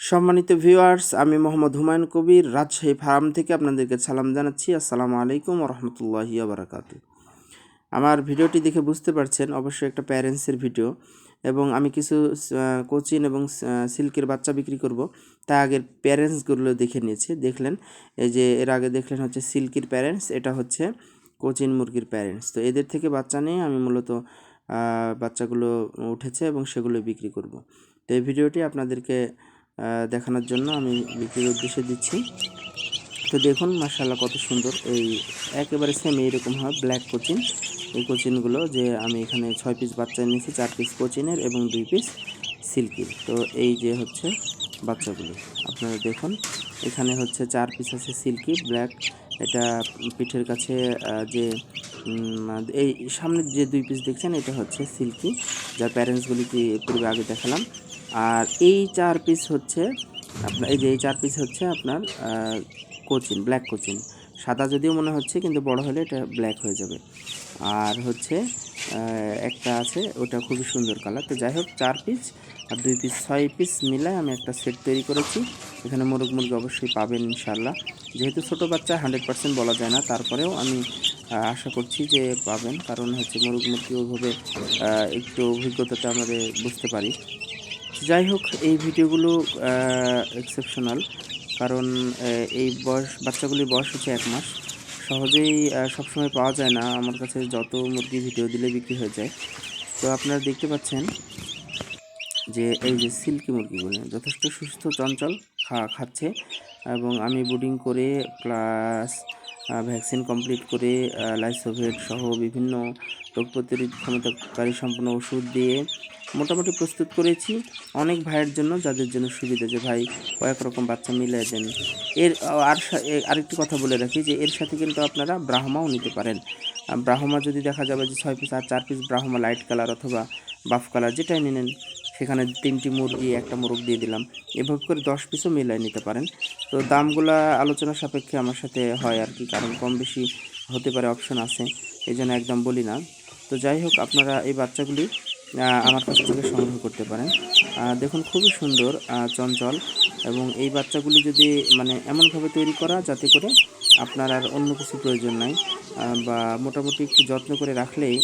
সম্মানিত ভিউয়ার্স, আমি মোহাম্মদ হুমায়ুন কবির, রাজশাহী ফার্ম থেকে আপনাদেরকে সালাম জানাচ্ছি। আসসালামু আলাইকুম রহমতুল্লাহি বারাকাতু আমার ভিডিওটি দেখে বুঝতে পারছেন, অবশ্যই একটা প্যারেন্টসের ভিডিও এবং আমি কিছু কোচিন এবং সিল্কের বাচ্চা বিক্রি করব। তা আগের প্যারেন্টসগুলো দেখে নিয়েছি। দেখলেন, এই যে এর আগে দেখলেন হচ্ছে সিল্কির প্যারেন্টস, এটা হচ্ছে কোচিন মুরগির প্যারেন্টস। তো এদের থেকে বাচ্চা নিয়ে আমি মূলত বাচ্চাগুলো উঠেছে এবং সেগুলো বিক্রি করব। তো এই ভিডিওটি আপনাদেরকে দেখানোর জন্য আমি বিক্রির উদ্দেশ্যে দিচ্ছি। তো দেখুন মার্শাল্লাহ কত সুন্দর। এই একেবারে সেম এইরকম হয় ব্ল্যাক কোচিন এই কোচিনগুলো যে আমি এখানে ছয় পিস বাচ্চা নিয়েছি চার পিস কোচিনের এবং দুই পিস সিল্কির তো এই যে হচ্ছে বাচ্চাগুলো। আপনারা দেখুন, এখানে হচ্ছে চার পিস আছে সিল্কি ব্ল্যাক এটা পিঠের কাছে যে এই সামনে যে দুই পিস দেখছেন, এটা হচ্ছে সিল্কি যার প্যারেন্টসগুলিকে পূর্বে আগে দেখালাম। আর এই চার পিস হচ্ছে আপনার, এই যে এই চার পিস হচ্ছে আপনার কোচিন ব্ল্যাক কোচিন সাদা যদিও মনে হচ্ছে, কিন্তু বড় হলে এটা ব্ল্যাক হয়ে যাবে। আর হচ্ছে একটা আছে, ওটা খুবই সুন্দর কালার তো যাই হোক, চার পিস আর দুই পিস ছয় পিস মিলায় আমি একটা সেট তৈরি করেছি। এখানে মোরগ মুরগি অবশ্যই পাবেন ইনশাল্লাহ যেহেতু ছোটো বাচ্চা হান্ড্রেড পার্সেন্ট বলা যায় না, তারপরেও আমি আশা করছি যে পাবেন। কারণ হচ্ছে, মোরগ মুরগি ওইভাবে একটু অভিজ্ঞতাটা আমাদের বুঝতে পারি। যাই হোক, এই ভিডিওগুলো এক্সেপশনাল কারণ এই বয়স, বাচ্চাগুলির বয়স হচ্ছে এক মাস। সহজেই সবসময় পাওয়া যায় না আমার কাছে যত মুরগি ভিডিও দিলে বিক্রি হয়ে যায়। তো আপনারা দেখতে পাচ্ছেন যে এই যে সিল্কি মুরগিগুলো যথেষ্ট সুস্থ, চঞ্চল খা, খাচ্ছে এবং আমি বুডিং করে প্লাস ভ্যাকসিন কমপ্লিট করে লাইসোভেট সহ বিভিন্ন রোগ প্রতিরোধ ক্ষমতাকারী সম্পন্ন ওষুধ দিয়ে মোটামুটি প্রস্তুত করেছি। অনেক ভাইয়ের জন্য, যাদের জন্য সুবিধা যে ভাই কয়েক রকম বাচ্চা মিলিয়ে দেন। এর, আর আরেকটি কথা বলে রাখি যে, এর সাথে কিন্তু আপনারা ব্রাহ্মাও নিতে পারেন। ব্রাহ্মা যদি দেখা যাবে যে ছয় পিস আর চার পিস ব্রাহ্মা লাইট কালার অথবা বাফ কালার যেটাই নিনেন, সেখানে তিনটি মুরগি, একটা মোরগ দিয়ে দিলাম। এভাবে করে দশ পিসও মিলাই নিতে পারেন। তো দামগুলা আলোচনা সাপেক্ষে আমার সাথে হয় আর কি, কারণ কম বেশি হতে পারে অপশন আছে। এই জন্য একদম বলি না। তো যাই হোক, আপনারা এই বাচ্চাগুলি আমার কাছ থেকে সংগ্রহ করতে পারেন। দেখুন, খুবই সুন্দর চঞ্চল এবং এই বাচ্চাগুলি যদি মানে এমনভাবে তৈরি করা যাতে করে আপনার আর অন্য কিছু প্রয়োজন নাই বা মোটামুটি একটু যত্ন করে রাখলেই